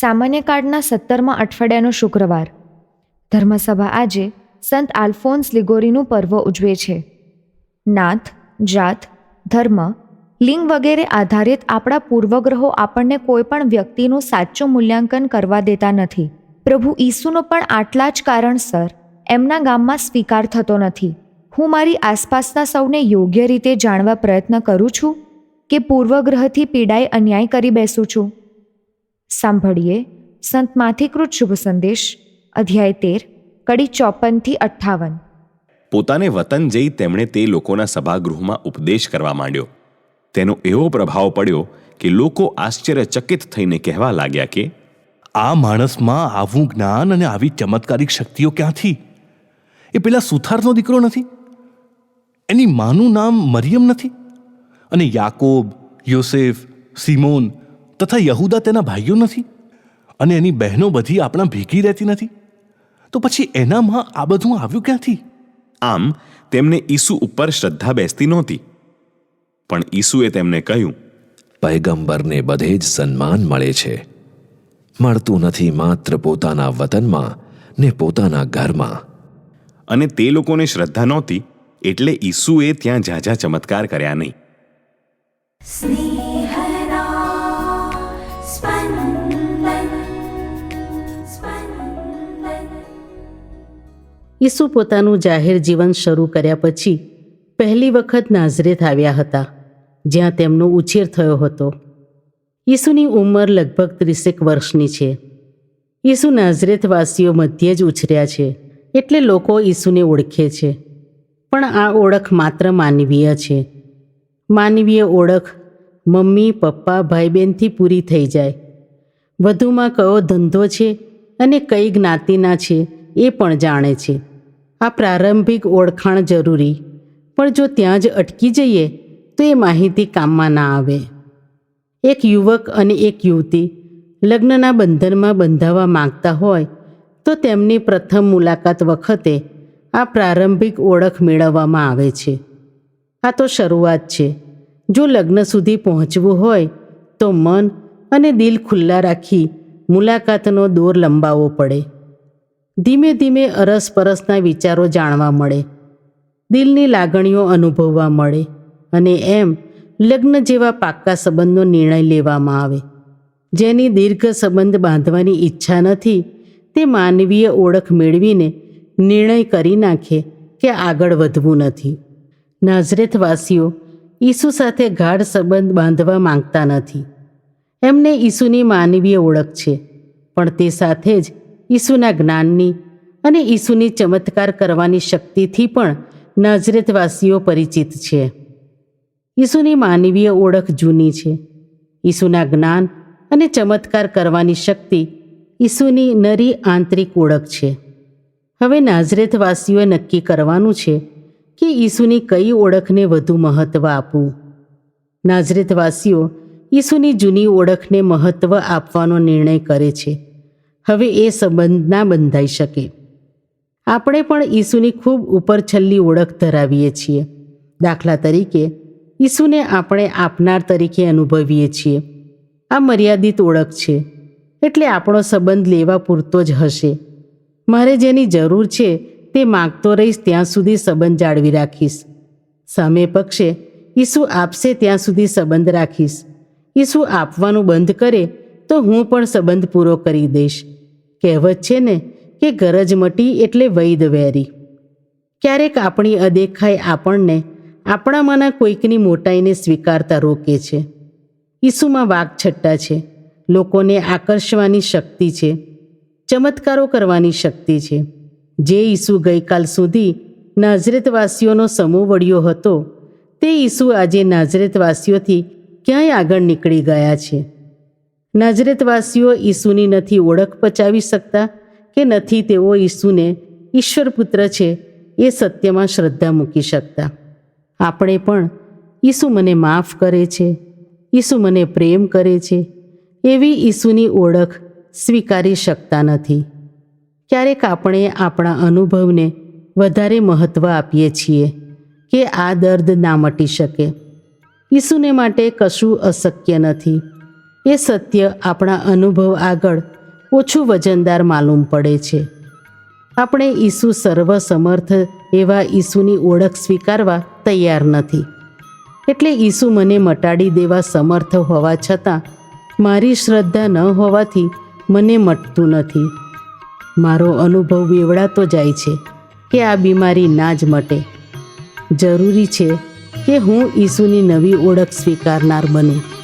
સામાન્ય કાળના સત્તરમાં અઠવાડિયાનો શુક્રવાર. ધર્મસભા આજે સંત આલ્ફોન્સ લિગોરીનું પર્વ ઉજવે છે. નાથ, જાત, ધર્મ, લિંગ વગેરે આધારિત આપણા પૂર્વગ્રહો આપણને કોઈપણ વ્યક્તિનું સાચું મૂલ્યાંકન કરવા દેતા નથી. પ્રભુ ઈસુનો પણ આટલા જ કારણસર એમના ગામમાં સ્વીકાર થતો નથી. હું મારી આસપાસના સૌને યોગ્ય રીતે જાણવા પ્રયત્ન કરું છું કે પૂર્વગ્રહથી પીડાઈ અન્યાય કરી બેસું છું? સાંભળીએ સંત માથિકૃત શુભ સંદેશ અધ્યાય તેર કડી ચોપનથી અઠ્ઠાવન. પોતાને વતન જઈ તેમણે તે લોકોના સભાગૃહમાં ઉપદેશ કરવા માંડ્યો. તેનો એવો પ્રભાવ પડ્યો કે લોકો આશ્ચર્યચકિત થઈને કહેવા લાગ્યા કે આ માણસમાં આવું જ્ઞાન અને આવી ચમત્કારિક શક્તિઓ ક્યાંથી? એ પેલા સુથારનો દીકરો નથી. એની માનું નામ મરિયમ નથી. અને યાકોબ યોસેફ સિમોન તથા યહુદા તેના ભાઈઓ નથી અને એની બહેનો બધી આપણા ભેગી રહેતી નથી. તો પછી એનામાં આ બધું આવ્યું ક્યાંથી? આમ તેમને ઈસુ ઉપર શ્રદ્ધા બેસતી નહોતી. પણ ઈસુએ તેમને કહ્યું પૈગંબરને બધે જ સન્માન મળે છે. મળતું નથી માત્ર પોતાના વતનમાં ને પોતાના ઘરમાં. અને તે લોકોને શ્રદ્ધા નહોતી એટલે ઈસુએ ત્યાં ઝાઝા ચમત્કાર કર્યા નહીં. ઈસુ પોતાનું જાહેર જીવન શરૂ કર્યા પછી પહેલી વખત નાઝરેથ આવ્યા હતા, જ્યાં તેમનો ઉછેર થયો હતો. ઈસુની ઉંમર લગભગ ત્રીસેક વર્ષની છે. ઈસુ નાઝરેથવાસીઓ મધ્યે જ ઉછર્યા છે, એટલે લોકો ઈસુને ઓળખે છે. પણ આ ઓળખ માત્ર માનવીય છે. માનવીય ઓળખ મમ્મી, પપ્પા ભાઈ બહેનથી પૂરી થઈ જાય. વધુમાં કયો ધંધો છે અને કઈ જ્ઞાતિના છે એ પણ જાણે છે. આ પ્રારંભિક ઓળખાણ જરૂરી. પણ જો ત્યાં જ અટકી જઈએ, તો એ માહિતી કામમાં ના આવે. એક યુવક અને એક યુવતી લગ્નના બંધનમાં બંધાવા માંગતા હોય, તો તેમની પ્રથમ મુલાકાત વખતે આ પ્રારંભિક ઓળખ મેળવવામાં આવે છે. આ તો શરૂઆત છે. જો લગ્ન સુધી પહોંચવું હોય, તો મન અને દિલ ખુલ્લા રાખી મુલાકાતનો દોર લંબાવવો પડે. ધીમે ધીમે અરસપરસના વિચારો જાણવા મળે. દિલની લાગણીઓ અનુભવવા મળે અને એમ લગ્ન જેવા પાક્કા સંબંધનો નિર્ણય લેવામાં આવે. જેની દીર્ઘ સંબંધ બાંધવાની ઈચ્છા નથી, તે માનવીય ઓળખ મેળવીને નિર્ણય કરી નાખે કે આગળ વધવું નથી. નાઝરેથવાસીઓ ઈસુ સાથે ગાઢ સંબંધ બાંધવા માંગતા નથી. એમને ઈસુની માનવીય ઓળખ છે, પણ તે સાથે જ ઈસુના જ્ઞાનની અને ઈસુની ચમત્કાર કરવાની શક્તિથી પણ નાઝરેતવાસીઓ પરિચિત છે. ઈસુની માનવીય ઓળખ જૂની છે. ઈસુના જ્ઞાન અને ચમત્કાર કરવાની શક્તિ ઈસુની નરી આંતરિક ઓળખ છે. હવે નાઝરેતવાસીઓએ નક્કી કરવાનું છે કે ઈસુની કઈ ઓળખને વધુ મહત્ત્વ આપવું. નાઝરેતવાસીઓ ઈસુની જૂની ઓળખને મહત્ત્વ આપવાનો નિર્ણય કરે છે. હવે એ સંબંધ ના બંધાઈ શકે. આપણે પણ ઈસુની ખૂબ ઉપર છલ્લી ઓળખ ધરાવીએ છીએ. દાખલા તરીકે, ઈસુને આપણે આપનાર તરીકે અનુભવીએ છીએ. આ મર્યાદિત ઓળખ છે, એટલે આપણો સંબંધ લેવા પૂરતો જ હશે. મારે જેની જરૂર છે તે માગતો રહીશ ત્યાં સુધી સંબંધ જાળવી રાખીશ. સામે પક્ષે, ઈસુ આપશે ત્યાં સુધી સંબંધ રાખીશ. ઈસુ આપવાનું બંધ કરે તો હું પણ સંબંધ પૂરો કરી દઈશ. કહેવત છે ને કે ગરજ મટી એટલે વૈદ વેરી. ક્યારેક આપણી અદેખાઈ આપણને આપણામાંના કોઈકની મોટાઈને સ્વીકારતા રોકે છે. ઈસુમાં વાકછટ્ટા છે. લોકોને આકર્ષવાની શક્તિ છે. ચમત્કારો કરવાની શક્તિ છે. જે ઈસુ ગઈકાલ સુધી નાઝરેતવાસીઓનો સમૂહ વળ્યો હતો, તે ઈસુ આજે નાઝરેતવાસીઓથી ક્યાંય આગળ નીકળી ગયા છે. નાઝરેતવાસીઓ ઈસુની નથી ઓળખ પચાવી શકતા કે નથી તેઓ ઈસુને ઈશ્વર પુત્ર છે એ સત્યમાં શ્રદ્ધા મૂકી શકતા. આપણે પણ ઈસુ મને માફ કરે છે, ઈસુ મને પ્રેમ કરે છે, એવી ઈસુની ઓળખ સ્વીકારી શકતા નથી. ક્યારેક આપણે આપણા અનુભવને વધારે મહત્ત્વ આપીએ છીએ કે આ દર્દ ના મટી શકે. ઈસુને માટે કશું અશક્ય નથી. એ સત્ય આપણા અનુભવ આગળ ઓછું વજનદાર માલુમ પડે છે. આપણે ઈસુ સર્વસમર્થ એવા ઈસુની ઓળખ સ્વીકારવા તૈયાર નથી. એટલે ઈસુ મને મટાડી દેવા સમર્થ હોવા છતાં મારી શ્રદ્ધા ન હોવાથી મને મટતું નથી. મારો અનુભવ બેવડાતો જાય છે કે આ બીમારી ના જ મટે. જરૂરી છે કે હું ઈસુની નવી ઓળખ સ્વીકારનાર બનું.